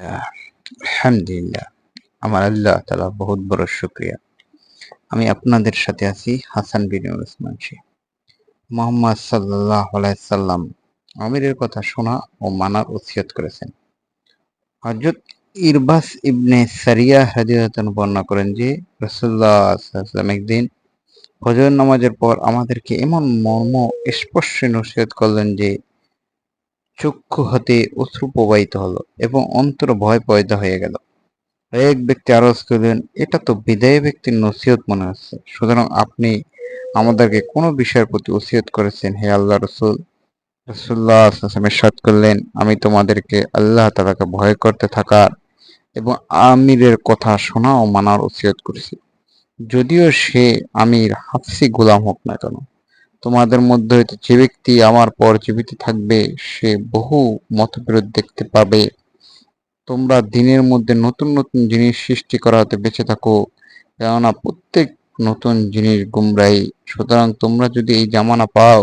আলহামদুলিল্লাহ। আমার আল্লাহ তালা বহুত বড় শুক্রিয়া। আমি আপনাদের সাথে আছি হাসান বিন ওসমান মোহাম্মদ সাল্লাহ আমিরের কথা শোনা ও মানার উৎসিয়ত করেছেন। হজরত ইরবাস ইবনে সারিয়া হাদিয়াতন বর্ণনা করেন যে রসুল্লাহ একদিন ফজর নামাজের পর আমাদেরকে এমন মর্ম স্পর্শে নসিহত করলেন যে চক্ষু হতে অশ্রু প্রবাহিত হলো এবং অন্তর ভয় পয়দা হয়ে গেল। এক ব্যক্তি আরজ করলেন, এটা তো বিদায় ব্যক্তির নসিহত মনে হচ্ছে। সুতরাং আপনি আমাদেরকে কোনো বিষয়ের প্রতি ওসিয়ত করেছেন? হে আল্লাহ রসুল। রসুল্লাহ সাদ করলেন, আমি তোমাদেরকে আল্লাহ তালাকে ভয় করতে থাকার এবং আমিরের কথা শোনা ও মানার ওসিয়ত করেছি। যদিও সে আমির হাফসি গোলাম হোক না কেন তোমাদের মধ্যে হইতে যে ব্যক্তি আমার পর জীবিত থাকবে, সে বহু মতবিরোধ দেখতে পাবে। তোমরা দিনের মধ্যে নতুন নতুন জিনিস সৃষ্টি করা হতে বেঁচে থাকো, কেননা প্রত্যেক নতুন জিনিস গুমরাই। সুতরাং তোমরা যদি এই জামানা পাও,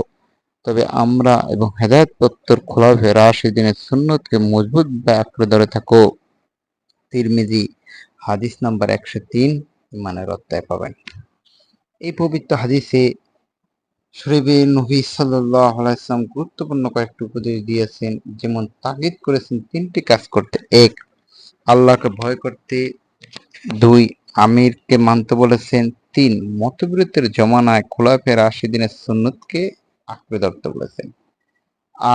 তবে আমরা এবং হেদায়ত প্রত্তর খোলা ফেরা সেদিনের সুন্নতকে মজবুত বা আঁকড়ে ধরে থাকো। তিরমিজি, হাদিস নাম্বার একশো তিন, ইমানের অধ্যায় পাবেন। এই পবিত্র হাদিসে শরীফে নবী সাল্লাম গুরুত্বপূর্ণ কয়েকটি উপদেশ দিয়েছেন, যেমন তাগিদ করেছেন তিনটি কাজ করতে। এক, আল্লাহকে ভয় করতে। দুই, আমিরকে মানতে বলেছেন। তিন, মতবিরোধের জমানায় খোলাফের আশি দিনের সুন্নতকে আঁকড়ে ধরতে বলেছেন।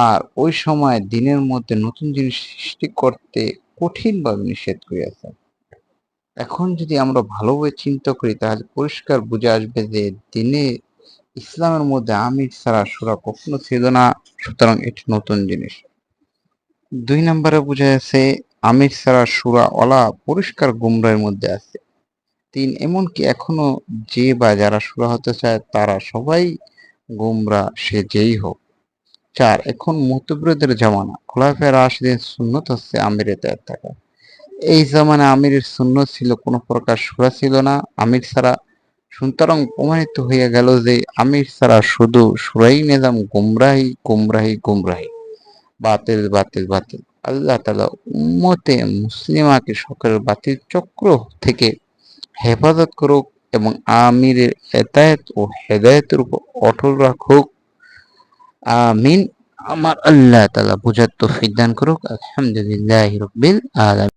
আর ওই সময় দিনের মধ্যে নতুন জিনিস সৃষ্টি করতে কঠিনভাবে নিষেধ করিয়াছেন। এখন যদি আমরা ভালোভাবে চিন্তা করি, তাহলে পরিষ্কার বুঝে আসবে যে দিনে ইসলামের মধ্যে আমির ছাড়া সুরা কখনো ছিল না, সুতরাং এটি নতুন জিনিস। দুই নম্বরে বোঝা যাচ্ছে, আমির ছাড়া সুরা অলা পরিষ্কার গুমরার মধ্যে আছে। তিন, এমনকি এখনও যে বা যারা সুরা হতে চায়, তারা সবাই গুমরা, সে যেই হোক। চার, এখন মতবিরোধের জামানা। খোলাফের রাশিদের সুন্নত হচ্ছে আমিরের থাকা এই জামানে আমিরের সুন্নত ছিল, কোনো প্রকার সুরা ছিল না। আমির ছাড়া সুতরাং প্রমাণিত হইয়া গেল যে আমির ছাড়া শুধু সুরাই নিজাম গুমরাহি গুমরাহি গুমরাহি। বাতিল বাতিল বাতিল। আল্লাহ তালা উম্মতে মুসলিমাকে সকলের বাতিল চক্র থেকে হেফাজত করুক এবং আমিরের হেদায়ত ও হেদায়তের উপর অটল রাখুক। আমিন। আমার আল্লাহ তালা বুঝার তো দান করুক। আলহামদুলিল্লাহ রবিল আলম